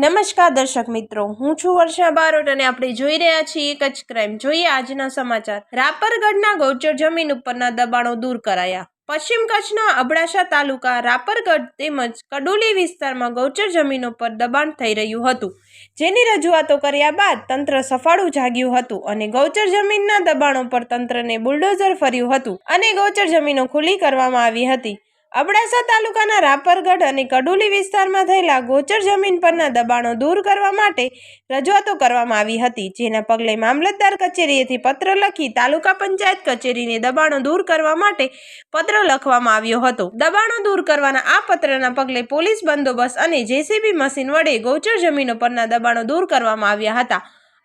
નમસ્કાર દર્શક મિત્રો, હું છું વર્ષા બારોટ અને આપણે જોઈ રહ્યા છીએ એક જ ક્રાઇમ જોઈએ આજના સમાચાર. રાપરગઢના ગૌચર જમીન ઉપરના દબાણો દૂર કરાયા. પશ્ચિમ કચ્છના અબડાસા તાલુકા રાપરગઢ તેમજ કડુલી વિસ્તારમાં ગૌચર જમીનો પર દબાણ થઈ રહ્યું હતું. જેની રજૂઆતો કર્યા બાદ તંત્ર સફાળું જાગ્યું હતું અને ગૌચર જમીનના દબાણો પર તંત્રને બુલડોઝર ફર્યું હતું અને ગૌચર જમીનો ખુલ્લી કરવામાં આવી હતી. અબડાસા તાલુકાના રાપરગઢ અને કડુલી વિસ્તારમાં થયેલા ગોચર જમીન પરના દબાણો દૂર કરવા માટે રજૂઆતો કરવામાં આવી હતી, જેના પગલે મામલતદાર કચેરીએથી પત્ર લખી તાલુકા પંચાયત કચેરીને દબાણો દૂર કરવા માટે પત્ર લખવામાં આવ્યો હતો. દબાણો દૂર કરવાના આ પત્રના પગલે પોલીસ બંદોબસ્ત અને જેસીબી મશીન વડે ગોચર જમીનો પરના દબાણો દૂર કરવામાં આવ્યા હતા.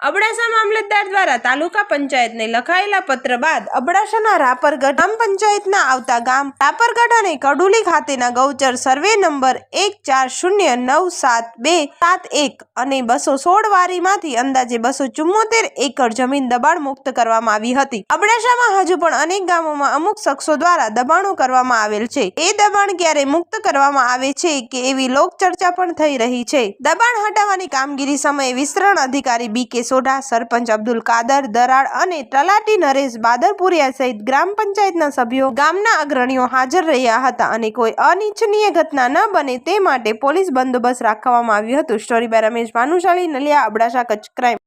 અબડાસા મામલતદાર દ્વારા તાલુકા પંચાયતને લખાયેલા પત્ર બાદ અબડાસાના રાપરગઢ ગ્રામ પંચાયતના આવતા ગામ રાપરગઢ અને કડુલી ખાતેના ગૌચર સર્વે નંબર એક ચાર શૂન્ય નવ સાત બે સાત એક અને બસો સોળ વારીમાંથી અંદાજે બસો ચુમ્મોતેર એકર જમીન દબાણ મુક્ત કરવામાં આવી હતી. અબડાસામાં હજુ પણ અનેક ગામોમાં અમુક શખ્સો દ્વારા દબાણો કરવામાં આવેલ છે. એ દબાણ ક્યારે મુક્ત કરવામાં આવે છે કે એવી લોક ચર્ચા પણ થઈ રહી છે. દબાણ હટાવવાની કામગીરી સમયે વિસ્તરણ અધિકારી બી કે સોઢા સરપંચ અબ્દુલ કાદર દરાડ અને તલાટી નરેશ બાદરપુરિયા સહિત ગ્રામ પંચાયતના સભ્યો ગામના અગ્રણીઓ હાજર રહ્યા હતા અને કોઈ અનિચ્છનીય ઘટના ન બને તે માટે પોલીસ બંદોબસ્ત રાખવામાં આવ્યું હતું. Story by Ramesh Bhanushali Naliya Abdasa, Kutch crime.